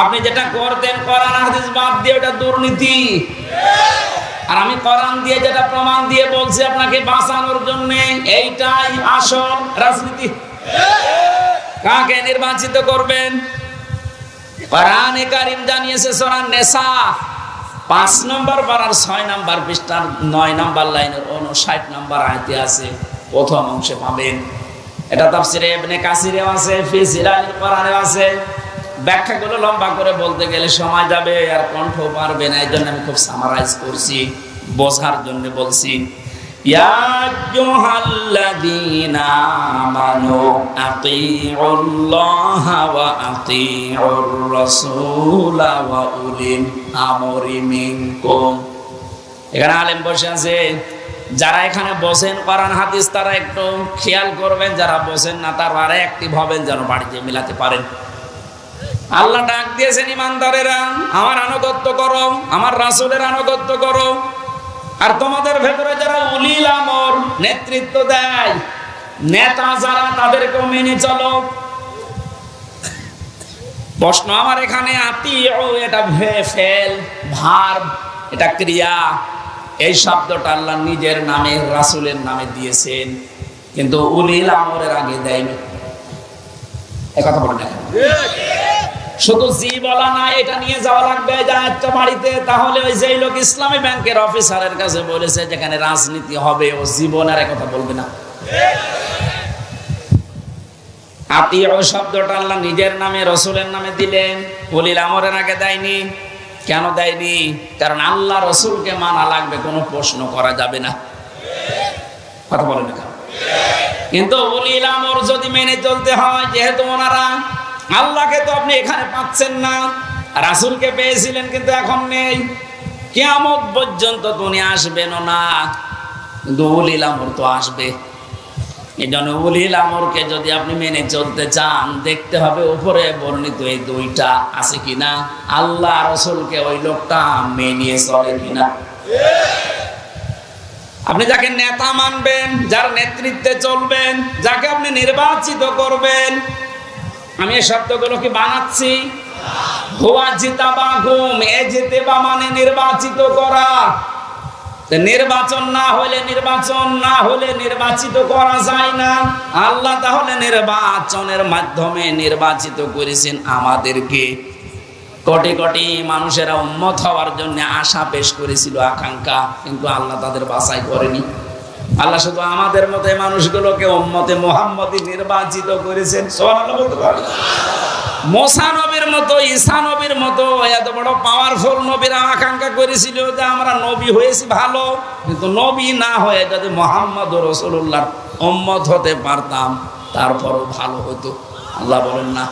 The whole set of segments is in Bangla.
আপনি যেটা করতেন, কোরআন, হাদিস বাদ দিয়ে ওটা দুর্নীতি। আর আমি কোরআন দিয়ে যেটা প্রমাণ দিয়ে বলছি আপনাকে বাঁচানোর জন্য, এইটাই আসল রাজনীতি। কাকে নির্বাচিত করবেন? কোরআনে কারিম জানিয়েছে সোনার নেশা পাঁচ নম্বর পাড়ার ছয় নম্বর পৃষ্ঠার নয় নম্বর লাইনের উনষাট নম্বর আয়তে আছে, প্রথম অংশে পাবেন। এটা তাফসিরে ইবনে কাসিরেও আছে, ফি সিরালিল কোরআনেও আছে। ব্যাখ্যাগুলো লম্বা করে বলতে গেলে সময় যাবে, আর কণ্ঠ পারবে না এই জন্য আমি খুব সামারাইজ করছি, বোঝার জন্য বলছি। যারা এখানে বসেন কোরআন, হাদিস, তারা একটু খেয়াল করবেন, যারা বসেন না, তারা আর অ্যাক্টিভ হবেন যেন বাড়িতে মিলাতে পারেন। আল্লাহ ডাক দিয়েছেন, ইমানদারেরা, আমার আনুগত্য করো, আমার রাসূলের আনুগত্য করো। আর তোমাদের ভেতরে যারা উলিল আমর নেতৃত্ব দেয়, নেতা যারা, তাদেরকেও মেনে চলো। প্রশ্ন, আমার এখানে এটা ফেল ভার এটা ক্রিয়া। এই শব্দটা আল্লাহ নিজের নামে, রাসূলের নামে দিয়েছেন। কিন্তু উলিল আমরের আগে দেয়নি। এ কথা বলেন এখন শুধু জি বলা না, এটা নিয়ে যাওয়া লাগবে একটা বাড়িতে। তাহলে ওই যেই লোক ইসলামী ব্যাংকের অফিসারের কাছে বলেছে, যেখানে রাজনীতি হবে, ও জীবনের কথা বলবে না। আত্মীয় শব্দটা আল্লাহ নিজের নামে, রসুলের নামে দিলেন। আমরের আগে দেয়নি। কেন দেয়নি? কারণ আল্লাহ রসুলকে মানা লাগবে, কোনো প্রশ্ন করা যাবে না। কথা বলেন না কিন্তু উলিল আমর যদি মেনে চলতে হয়, যেহেতু ওনারা আল্লাহকে তো আপনি এখানে পাচ্ছেন না, রাসূলকে পেয়েছিলেন কিন্তু এখন নেই। কেমন পর্যন্ত তো উনি আসবেন না। কিন্তু উলিল আমর তো আসবে। এই জন্য উলিল আমরকে যদি আপনি মেনে চলতে চান, দেখতে হবে উপরে বর্ণিত এই দুইটা আছে কিনা। আল্লাহ রসুলকে ওই লোকটা মেনিয়ে চলে কিনা। আপনি যাকে নেতা মানবেন, যার নেতৃত্বে চলবেন, যাকে আপনি নির্বাচিত করবেন আমি এই শব্দগুলো কি বানাচ্ছি? হুয়া জিতা বা ঘুম এ যেতে বা মানে নির্বাচিত করা। নির্বাচন না হলে নির্বাচন, না হলে নির্বাচিত করা যায় না। আল্লাহ তাহলে নির্বাচনের মাধ্যমে নির্বাচিত করেছেন আমাদেরকে। কোটি কোটি মানুষেরা উন্মত হওয়ার জন্য আশা পেশ করেছিল, আকাঙ্ক্ষা, কিন্তু আল্লাহ তাদের বাছাই করেনি। আল্লাহ শুধু আমাদের মতো মানুষগুলোকে উম্মতে মোহাম্মদী নির্বাচিত করেছেন। সুবহানাল্লাহ মোসা নবীর মতো, ঈসা নবীর মতো এত বড় পাওয়ারফুল নবীরা আকাঙ্ক্ষা করেছিল যে আমরা নবী হয়েছি ভালো, কিন্তু নবী না হয়ে যদি মোহাম্মদ রসুল্লাহর উম্মত হতে পারতাম, তারপরও ভালো হতো। আল্লাহ বলেন না।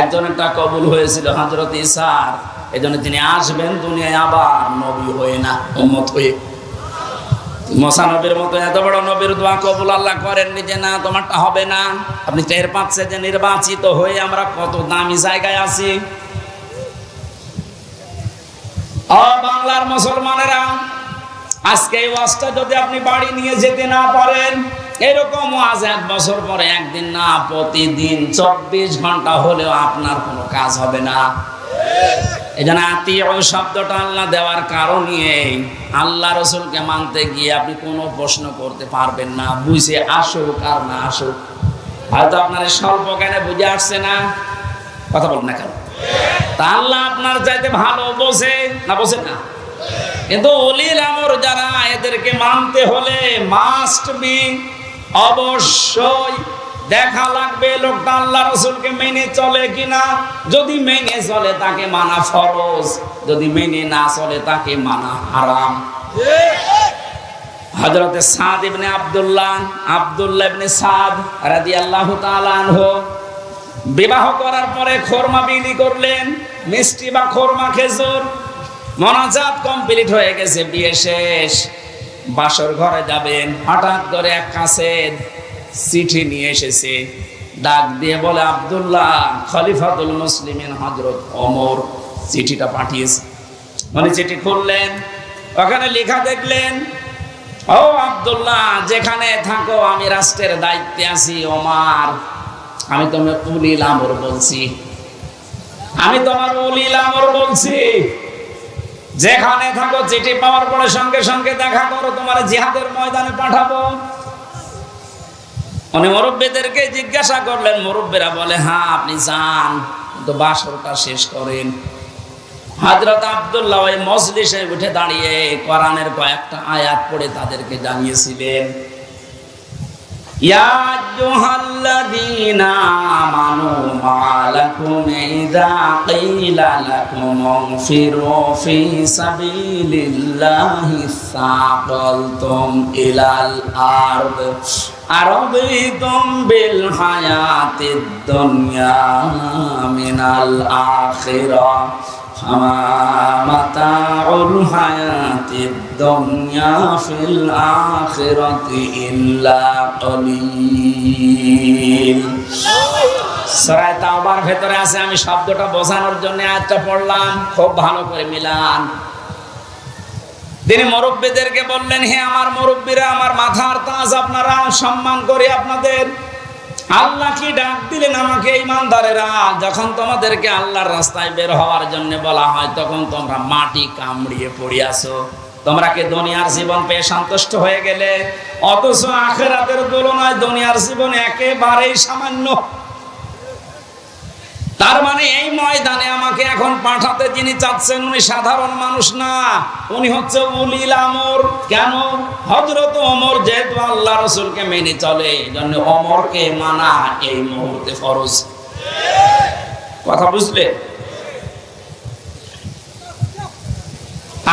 একজনেরটা কবুল হয়েছিল হজরত ইসার এই তিনি আসবেন দুনিয়ায় আবার নবী হয়ে না, উম্মত হয়ে। মশা নবীর মতো এত বড় নবীর দোয়া কবুল আল্লাহ করেননি যে না, তোমারটা হবে না। আপনি টের পাচ্ছে যে নির্বাচিত হয়ে আমরা কত দামি জায়গায় আছি। বাংলার মুসলমানেরা, আজকে এই ওয়াজটা যদি আপনি বাড়ি নিয়ে যেতে না পারেন এরকম আজ এক বছর পরে একদিন না, প্রতিদিন চব্বিশ ঘণ্টা হলেও আপনার কোনো কাজ হবে না। এই জন্য আত্মীয় শব্দটা আল্লাহ দেওয়ার কারণে আল্লাহ রসুলকে মানতে গিয়ে আপনি কোনো প্রশ্ন করতে পারবেন না। বুঝে আসুক আর না আসুক। হয়তো আপনার স্বল্প জ্ঞানে বুঝে আসছে না। কথা বলেন না কেন? তা আল্লাহ আপনার চাইতে ভালো বোঝে না বোঝে না? কিন্তু অলিল আমর যারা, এদেরকে মানতে হলে মাস্ট বি অবশ্যই দেখা লাগবে লোকটা আল্লাহ রসুলকে মেনে চলে কিনা। যদি মেনে চলে তাকে মানা ফরজ, যদি মেনে না চলে তাকে মানা হারাম। হজরতে সাদ ইবনে আব্দুল্লাহ আব্দুল্লাহ ইবনে সাদ রাদিয়াল্লাহু তাআলা আনহু বিবাহ করার পরে খোরমা বিলি করলেন, মিষ্টি বা খোরমা খেজুর। মনাজাত কমপ্লিট হয়ে গেছে, বিয়ে শেষ। বাসর ঘরে যাবেন, হঠাৎ করে এক কাছে চিঠি নিয়ে এসেছে। ডাক দিয়ে বলে, আব্দুল্লাহ, খলিফাতুল মুসলিমিন হজরত অমর চিঠিটা পাঠিয়েছে। মানে চিঠি খুললেন, ওখানে লেখা দেখলেন, ও আব্দুল্লাহ, যেখানে থাকো, আমি রাষ্ট্রের দায়িত্বে আছি, ওমার। আমি তোমাকে উলিল আমর বলছি। আমি তোমার উলিল আমর বলছি। যেখানে থাকো চিঠি পাওয়ার পরে সঙ্গে সঙ্গে দেখা করো, তোমার জিহাদের ময়দানে পাঠাবো। উনি মুরব্বীদেরকে জিজ্ঞাসা করলেন, মুরব্বীরা বলে হ্যাঁ আপনি যান তো বাসরটা শেষ করেন। হাজরত আবদুল্লাহ ওই মজলিসে উঠে দাঁড়িয়ে কোরআনের কয়েকটা আয়াত পড়ে তাদেরকে জানিয়েছিলেন। يا أيها الذين آمنوا ما لكم إذا قيل لكم انفروا في سبيل الله ثاقلتم إلى الأرض أرضيتم بالحياة الدنيا من الآخرة ভেতরে আছে, আমি শব্দটা বোঝানোর জন্য আজটা পড়লাম। খুব ভালো করে মিলান। তিনি মুরব্বীদেরকে বললেন, হে আমার মুরব্বীরা, আমার মাথার তাজ আপনারা সম্মান করি আপনাদের। আল্লাহ কি ডাক দিলেন আমাকে ইমানদারেরা। যখন তোমাদেরকে আল্লাহর রাস্তায় বের হওয়ার জন্য বলা হয়, তখন তোমরা মাটি কামড়িয়ে পড়িয়াছো তোমরা কি দুনিয়ার জীবন পেয়ে সন্তুষ্ট হয়ে গেলে? অথচ আখেরাতের তুলনায় দুনিয়ার জীবন একেবারেই সামান্য। তার মানে এই ময়দানে আমাকে এখন পাঠাতে যিনি চাচ্ছেন, উনি সাধারণ মানুষ না। উনি হচ্ছে উলিল আমর। কেন? হজরত অমর যেহেতু আল্লাহ রসুলকে মেনে চলে জন্য অমরকে মানা এই মুহূর্তে ফরজ। কথা বুঝলে?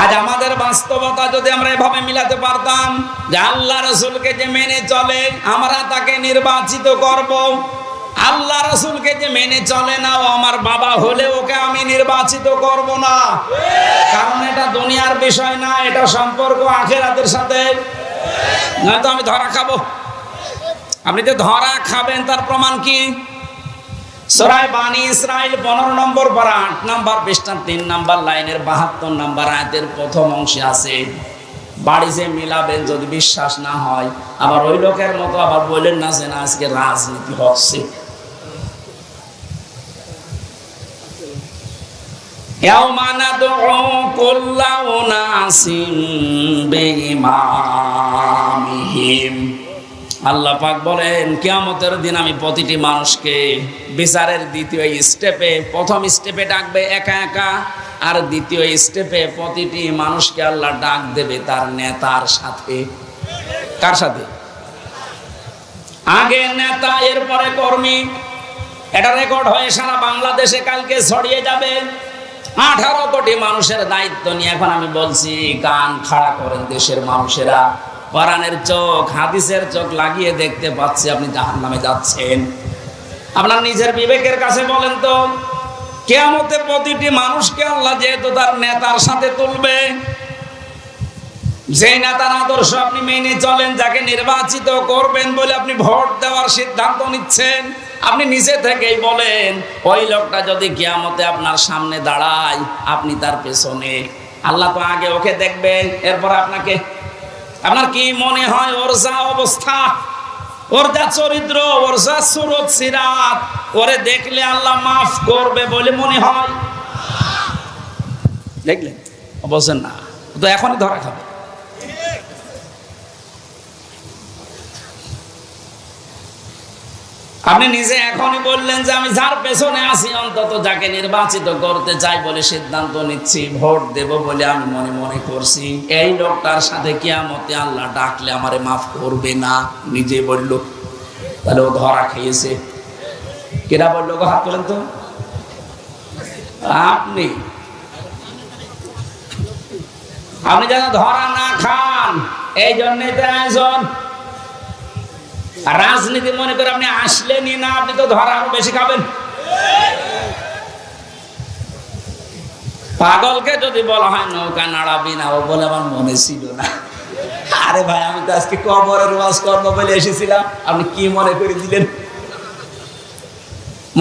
আজ আমাদের বাস্তবতা যদি আমরা এভাবে মিলাতে পারতাম, যে আল্লাহ রসুলকে যে মেনে চলে, আমরা তাকে নির্বাচিত করব। আল্লাহ রসুলকে যে মেনে চলে না আমার বাবা হলে ওকে আমি নির্বাচিত করব না। কারণ এটা দুনিয়ার বিষয় না, এটা সম্পর্ক আখেরাতের সাথে। নয়তো আমি ধরা খাব। আপনি যে ধরা খাবেন, তার প্রমাণ কি? সরাই বানি ইসরাইল পনেরো নম্বর পারা আট নম্বর পৃষ্ঠার তিন নম্বর লাইনের বাহাত্তর নম্বর আয়াতের প্রথম অংশে আছে, বাড়ি যে মিলাবেন যদি বিশ্বাস না হয়, আবার ওই লোকের মতো আবার বললেন না যে না, আজকে রাজনীতি হচ্ছে। يوم ندعو كل أناس بإمامهم আল্লাহ পাক বলেন কিয়ামতের দিন আমি প্রতিটি মানুষকে বিচারের দ্বিতীয় স্টেপে প্রথম স্টেপে ডাকবে একা একা আর দ্বিতীয় স্টেপে প্রতিটি মানুষকে আল্লাহ ডাক দেবে তার নেতার সাথে কার সাথে আগে নেতা এরপরে কর্মী এটা রেকর্ড হয়ে সারা বাংলাদেশে কালকে ছড়িয়ে যাবে আঠারো কোটি মানুষের দায়িত্ব নিয়ে এখন আমি বলছি, কান খাড়া করেন দেশের মানুষেরা। কোরআনের চোখ, হাদিসের চোখ লাগিয়ে দেখতে পাচ্ছি আপনি জাহান নামে যাচ্ছেন। আপনার নিজের বিবেকের কাছে বলেন তো, কেয়ামতে প্রতিটি মানুষকে আল্লাহ যেহেতু তার নেতার সাথে তুলবে যে নেতার আদর্শ আপনি মেনে চলেন, যাকে নির্বাচিত করবেন বলে আপনি ভোট দেওয়ার সিদ্ধান্ত নিচ্ছেন, আপনি নিজে থেকেই বলেন, ওই লোকটা যদি কিয়ামতে আপনার সামনে দাঁড়ায়, আপনি তার পেছনে। আল্লাহ তো আগে ওকে দেখবেন এরপর আপনাকে, আপনার কি মনে হয় ওর যা অবস্থা? ওর যা চরিত্র, ওর যা সুরত সিরাত, ওরে দেখলে আল্লাহ মাফ করবে বলে মনে হয়? দেখলেন? বলছেন না, তো এখনই ধরা খাবে। আপনি নিজে এখনই বললেন যে আমি যার পেছনে আছি, অন্তত যাকে নির্বাচিত করতে চাই বলে সিদ্ধান্ত নিচ্ছি, ভোট দেব বলে আমি মনে মনে করছি। এই লোকটার সাথে কিয়ামতে আল্লাহ ডাকলে আমারে মাফ করবে না। নিজে বলল, তাহলে ও ধরা খেয়েছে। কেরা বলল গো, হাত তো। আপনি আপনি যেন ধরা না খান এই জন্যই তো আয়োজন রাজনীতি মনে করে আপনি আসলেনই না আপনি তো ধরা আরও বেশি খাবেন। পাগলকে যদি বলা হয় নৌকা নাড়াবি না, ও বলে আমার মনে ছিল না। আরে ভাই, আমি তো আজকে কবরের ওয়াজ করব বলে এসেছিলাম। আপনি কি মনে করে দিলেন?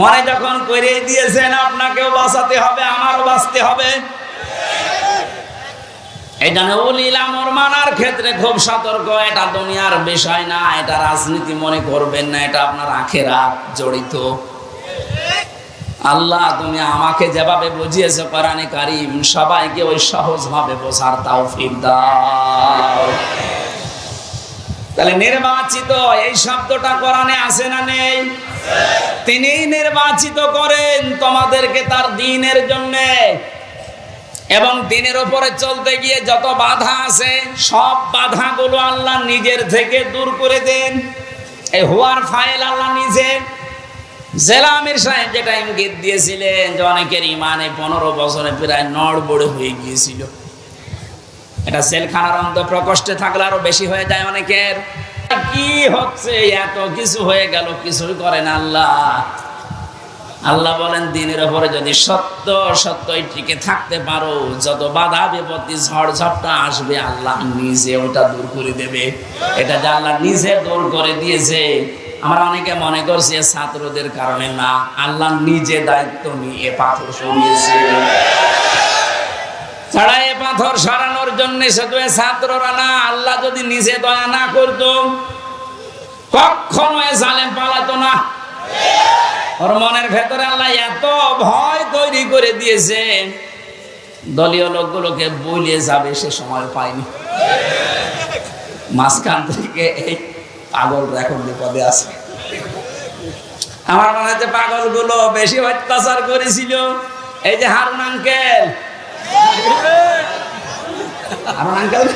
মনে যখন করে দিয়েছেন, আপনাকেও বাঁচাতে হবে, আমারও বাঁচতে হবে। আমর মানার ক্ষেত্রে খুব সতর্ক, এটা দুনিয়ার বিষয় না, এটা রাজনীতি মনে করবেন না, এটা আপনার জড়িত। আল্লাহ, তুমি আমাকে যেভাবে বুঝিয়েছো কোরআনে কারিম, সবাইকে ওই সহজ ভাবে বোঝার দাও। তাহলে নির্বাচিত, এই শব্দটা কোরআনে আছে না নেই? তিনি নির্বাচিত করেন তোমাদেরকে তার দিনের জন্যে। এবং দিনের উপরে চলতে গিয়ে যত বাধা আছে, সব বাধাগুলো আল্লাহ নিজের থেকে দূর করে দেন। এই হুয়ার ফাইল আল্লাহ নিজে। জেলা আমির সাহেব যেটা ইঙ্গিত দিয়েছিলেন যে অনেকের ইমানে পনেরো বছরে প্রায় নড়বড় হয়ে গিয়েছিল। এটা সেলখানার অন্ত প্রকোষ্ঠে থাকলে আরও বেশি হয়ে যায় অনেকের। কি হচ্ছে? এত কিছু হয়ে গেল, কিছুই করেন আল্লাহ। আল্লাহ বলেন, দিনের ওপরে যদি সত্য সত্যই টিকে থাকতে পারো, যত বাধা বিপত্তি ঝড় ঝপটা আসবে, আল্লাহ নিজে ওটা দূর করে দেবে। এটা যে আল্লাহ নিজে দূর করে দিয়েছে, আমরা অনেকে মনে করছি ছাত্রদের কারণে না, আল্লাহ নিজে দায়িত্ব নিয়ে পাথর সরিয়েছে। ছাড়া এ পাথর সরানোর জন্য শুধু ছাত্ররা না, আল্লাহ যদি নিজে দয়া না করতো, কখনো এ জালেম পালাতো না। ওর মনের ভেতরে আল্লাহ এত ভয় তৈরি করে দিয়েছে। দলীয় লোকগুলোকে বলিয়ে যাবে, সে সময় পায়নি। মাঝখান থেকে এই পাগল এখন বিপদে আছে। আমার মনে হচ্ছে পাগলগুলো বেশি অত্যাচার করেছিল। এই যে হারুন আঙ্কেল। হারুন আঙ্কেল।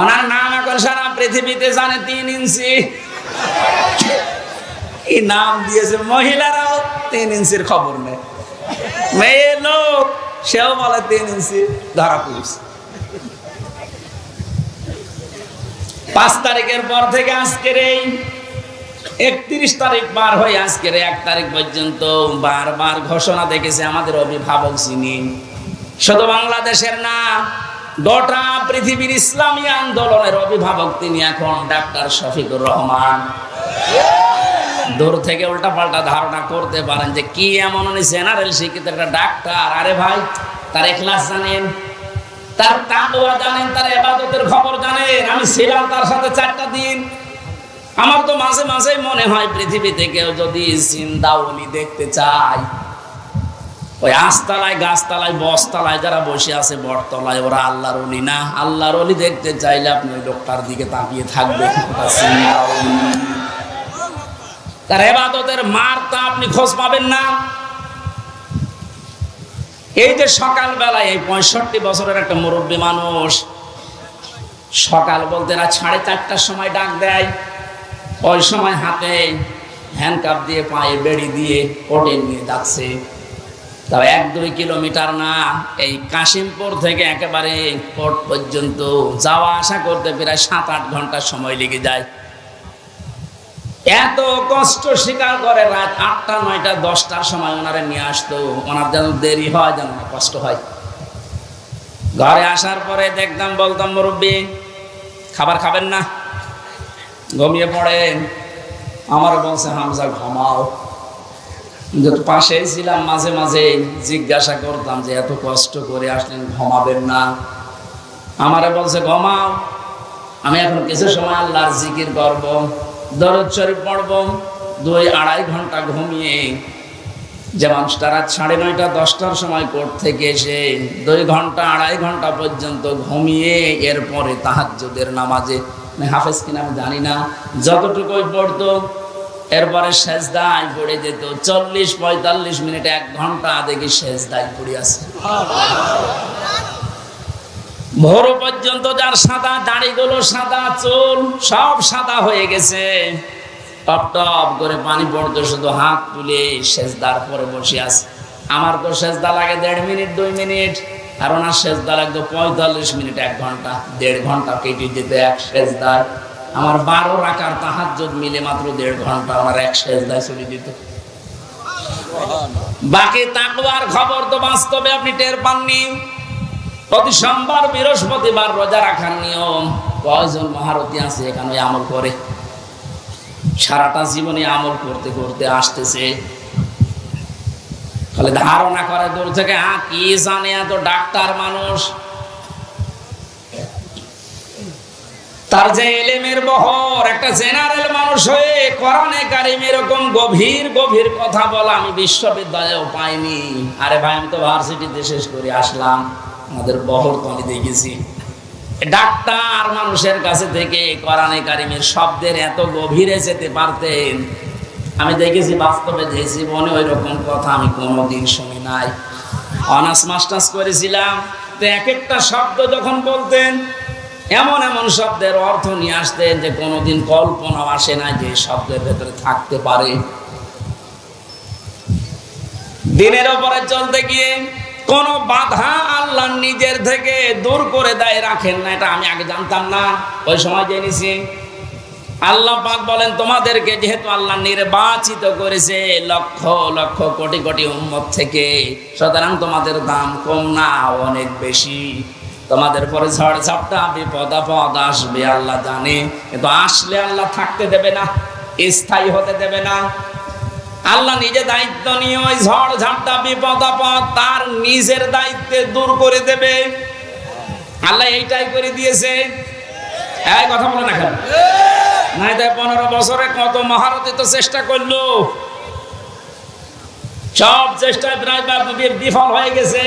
ওনার নাম এখন সারা পৃথিবীতে জানে তিন ইঞ্চি। কি নাম দিয়েছে মহিলারাও তিন ইঞ্চির খবর নেই মেয়ে লোক, সেও বলে তিন ইঞ্চি ধরা পুলিশ পাঁচ তারিখের পর থেকে আজকের এই একত্রিশ তারিখ পার হয়ে আজকের এক তারিখ পর্যন্ত বারবার ঘোষণা দেখেছে আমাদের অভিভাবক যিনি। শুধু বাংলাদেশের না গোটা পৃথিবীর ইসলামী আন্দোলনের অভিভাবক তিনি এখন ডাক্তার শফিকুর রহমান। দূর থেকে উল্টা পাল্টা ধারণা করতে পারেন যে কি এমন উনি জেনারেল শিক্ষিত একটা ডাক্তার। আরে ভাই, তার এখলাস জানেন, তার তাকওয়া জানেন, তার এবাদতের খবর জানেন। আমি ছিলাম তার সাথে চারটা দিন। আমার তো মাঝে মাঝে মনে হয় পৃথিবীতে কেউ যদি জিন্দাউলি দেখতে চায় ওই আস্তালায়, গাছতলায়, বসতলায় যারা বসে আছে বটতলায়, ওরা আল্লাহর অলি না। আল্লাহর অলি দেখতে চাইলে আপনি ওই লোকটার দিকে তাকিয়ে থাকবে। তার এবাদতের মারটা আপনি খোঁজ পাবেন না। এই যে সকালবেলায় এই পঁয়ষট্টি বছরের একটা মুরব্বী মানুষ সকাল বলতে রাত সাড়ে চারটার সময় ডাক দেয়। ওই সময় হাতে হ্যান্ডকাপ দিয়ে পায়ে বেড়ি দিয়ে কোটে নিয়ে যাচ্ছে। তবে এক দুই কিলোমিটার না। এই কাশিমপুর থেকে একেবারে কোর্ট পর্যন্ত যাওয়া আসা করতে প্রায় সাত আট ঘণ্টার সময় লেগে যায়। এত কষ্ট স্বীকার করে রাত আটটা, নয়টা, দশটার সময় ওনারে নিয়ে আসতো। ওনার যেন দেরি হয়, যেন কষ্ট হয়। ঘরে আসার পরে দেখতাম, বলতাম, মুরব্বী, খাবার খাবেন না? ঘুমিয়ে পড়েন। আমার বলছে, হামজা, ঘুমাও। যে পাশেই ছিলাম, মাঝে মাঝে জিজ্ঞাসা করতাম যে, এত কষ্ট করে আসলেন, ঘুমাবেন না? আমারে বলছে, ঘুমাও। আমি এখন কিছু সময় আল্লাহর জিকির করব, দরদ শরীফ পড়ব, দুই আড়াই ঘণ্টা ঘুমিয়ে যে মানুষটা রাত সাড়ে নয়টা, দশটার সময় কোর্ট থেকে এসে দুই ঘণ্টা, আড়াই ঘণ্টা পর্যন্ত ঘুমিয়ে এরপরে তাহাজ্জুদের নামাজে মানে হাফেজ কিনা আমি জানি না, যতটুকুই পড়তো এরপরে শেষদায় পড়ে যেত। চল্লিশ, পঁয়তাল্লিশ মিনিট এক ঘণ্টা দেখি শেষদায় পড়ে আছে। ভোর পর্যন্ত যার সাদা দাড়িগুলো, সাদা চুল, সব সাদা হয়ে গেছে। টপ টপ করে পানি পড়তো, শুধু হাত তুলে শেষদার পরে বসে আছে। আমার তো শেষদা লাগে দেড় মিনিট, দুই মিনিট। আর ওনার শেষদা লাগতো পঁয়তাল্লিশ মিনিট, এক ঘণ্টা, দেড় ঘণ্টা কেটে যেতে এক শেষদার আমার বারো রাখার তাহাজ্জুদ মিলে মাত্র দেড় ঘণ্টা আমার এক শেষদায় চলে দিত বাকি তাকওয়ার খবর তো বাস্তবে আপনি টের পাননি। প্রতি সোমবার, বৃহস্পতিবার রোজা রাখার নিয়ম। কয়জন মহারতী আছে এখানে আমল করে? সারাটা জীবনে আমল করতে করতে আসতেছে। খালি ধারণা করে দূর থেকে হ্যাঁ কি জানে এত ডাক্তার মানুষ? তার যে এলেমের বহর, একটা জেনারেল মানুষ হয়ে কোরআনে কারিম এরকম গভীর গভীর কথা বলা আমি বিশ্ববিদ্যালয়েও পাইনি। আরে ভাই, আমি তো ভার্সিটিতে শেষ করে আসলাম। আমাদের বহর তো আমি দেখেছি। ডাক্তার মানুষের কাছে থেকে কোরআনে কারিমের শব্দের এত গভীরে যেতে পারতেন। আমি দেখেছি, বাস্তবে যে জীবনে ওই রকম কথা আমি কোনোদিন শুনি নাই। অনার্স, মাস্টার্স করেছিলাম। তো এক একটা শব্দ যখন বলতেন এমন এমন শব্দের অর্থ নিয়ে আসতেন যে কোনোদিন কল্পনাও আসে না যে শব্দের ভেতরে থাকতে পারে। দিনের ওপরে চলতে গিয়ে কোন বাধা আল্লাহ নিজের থেকে দূর করে দেয়, রাখেন না, এটা আমি আগে জানতাম না, ওই সময় জেনেছি। আল্লাহ পাক বলেন, তোমাদেরকে যেহেতু আল্লাহ নির্বাচিত করেছে লক্ষ লক্ষ কোটি কোটি উম্মত থেকে, সুতরাং তোমাদের দাম কম না, অনেক বেশি। তোমাদের পরে ঝড় ঝাপটা, বিপদ আপদ আসবে, আল্লাহ জানে। কিন্তু আসলে আল্লাহ থাকতে দেবে না, স্থায়ী হতে দেবে না। আল্লাহ নিজে দায়িত্ব নিয়ে ওই ঝড় ঝাপটা, বিপদ আপদ তার নিজের দায়িত্বে দূর করে দেবে। আল্লাহ এইটাই করে দিয়েছে। এই কথা বলে না কেন? নাই তাই পনেরো বছরে কত মহারথী তো চেষ্টা করল। সব চেষ্টায় প্রায় বিফল হয়ে গেছে।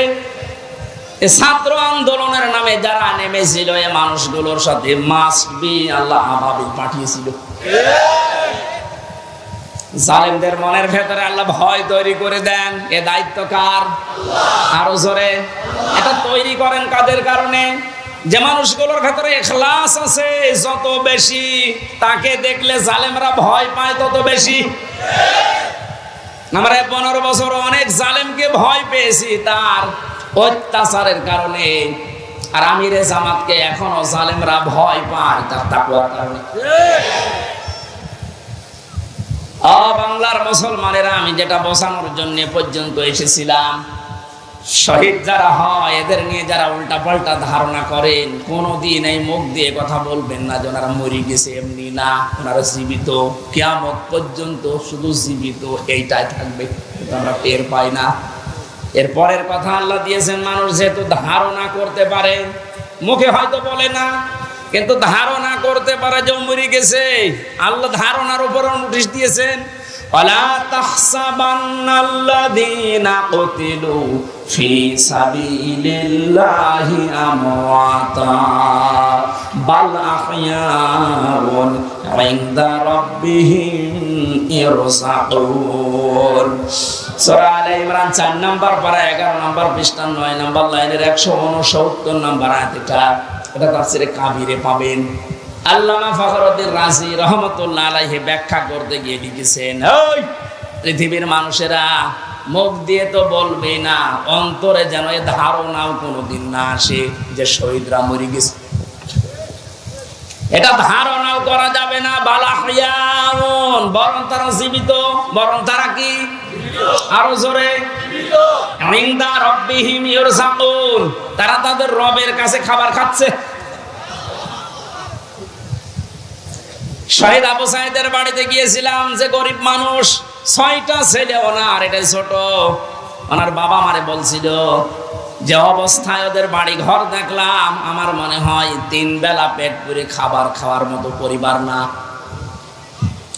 ছাত্র আন্দোলনের নামে যারা নেমেছিল, এ মানুষগুলোর সাথে মাস্ট বি আল্লাহ আবাবিল পাঠিয়েছিল। জালেমদের মনের ভেতরে আল্লাহ ভয় তৈরি করে দেন। এ দায়িত্ব কার? আরও জোরে। এটা তৈরি করেন কাদের কারণে? যে মানুষগুলোর ভেতরে এখলাস আছে, যত বেশি তাকে দেখলে জালেমরা ভয় পায়, তত বেশি। আমরা পনেরো বছর অনেক জালেমকে ভয় পেয়েছি, তার অত্যাচারের কারণে। আর আমিরে জামাতকে এখনও জালেমরা ভয় পায় তার তাকুয়ার কারণে। বাংলার মুসলমানেরা, আমি যেটা বসানোর জন্য পর্যন্ত এসেছিলাম, শহীদ যারা হয়, এদের নিয়ে যারা উল্টা পাল্টা ধারণা করেন, কোনোদিন এই মুখ দিয়ে কথা বলবেন না যে ওনারা মরে গেছে, এমনি না, ওনারা জীবিত। কেয়ামত পর্যন্ত শুধু জীবিত, এইটাই থাকবে। আমরা টের পাই না। এর পরের কথা আল্লাহ দিয়েছেন মানুষ যেহেতু ধারণা করতে পারে মুখে হয়তো বলে না কিন্তু ধারণা করতে পারে যে ও মরে গেছে আল্লাহ ধারণার উপর নোটিশ দিয়েছেন ولا تحسبن الذين قتلوا في سبيل الله أمواتا بل أحياء عند ربهم يرزقون ইমরান 4 নাম্বার 11 নাম্বার পৃষ্ঠা 9 নাম্বার লাইনের 169 নাম্বার আয়াত এটা কাবিরে পাবেন। ব্যাখ্যা করতে ওই পৃথিবীর মানুষেরা মুখ দিয়ে তো বলবে না, অন্তরে যেন এ ধারণাও কোনোদিন না আসে যে শহীদরা মরে গেছে। এটা ধারণাও করা যাবে না, বালা বালাহিয়াউন বরং তারা জীবিত, বরং তারা কি আরও জোরে। ইনদা রব্বিহিম ইউরজাকুন তারা তাদের রবের কাছে খাবার খাচ্ছে। শহীদ আবু সাইদের বাড়িতে গিয়েছিলাম যে গরিব মানুষ, ছয়টা ছেলে ওনার, এটাই ছোট। ওনার বাবা মারে বলছিল, যে অবস্থায় ওদের বাড়ি ঘর দেখলাম, আমার মনে হয় তিন বেলা পেট পুরে খাবার খাওয়ার মতো পরিবার না।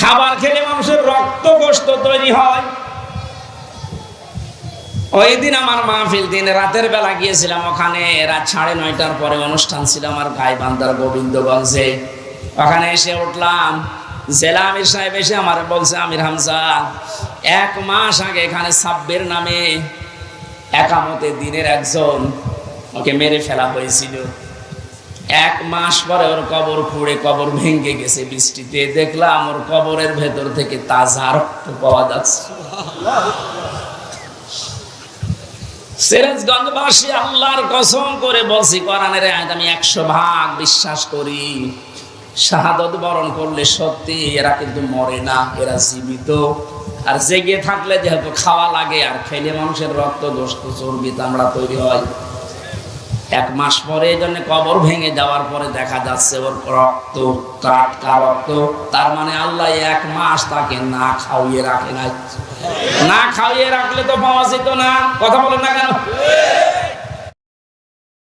খাবার খেলে মানুষের রক্ত গোস্ত তৈরি হয়। ওই দিন আমার মাহফিল দিন, রাতের বেলা গিয়েছিলাম ওখানে, রাত সাড়ে নয়টার পরে অনুষ্ঠান ছিল আমার গাইবান্ধার গোবিন্দগঞ্জে। ওখানে এসে উঠলাম, জেলা আমির সাহেব এসে আমার বলছে, আমির হামজা, এক মাস আগে এখানে সাব্বের নামে একামতে দিনের একজন ওকে মেরে ফেলা হয়েছিল। এক মাস পরে ওর কবর খুঁড়ে কবর ভেঙে গেছে বৃষ্টিতে। দেখলাম ওর কবরের ভেতর থেকে তাজা রক্ত পাওয়া যাচ্ছে। সিরাজগঞ্জবাসী আল্লাহর কসম করে বলছি, কোরআনের আয়াত আমি একশো ভাগ বিশ্বাস করি। শাহাদত বরণ করলে সত্যি এরা কিন্তু মরে না, এরা জীবিত। আর জেগে থাকলে যেহেতু খাওয়া লাগে, আর খেলে মানুষের রক্ত, গোস্ত, চর্বি, চামড়া তৈরি হয়। এক মাস পরে এই জন্য কবর ভেঙে যাওয়ার পরে দেখা যাচ্ছে ওর রক্ত, টাটকা রক্ত। তার মানে আল্লাহ এক মাস তাকে না খাওয়িয়ে রাখে নাই। না খাওয়িয়ে রাখলে তো পাওয়া যেত না। কথা বলেন না কেন?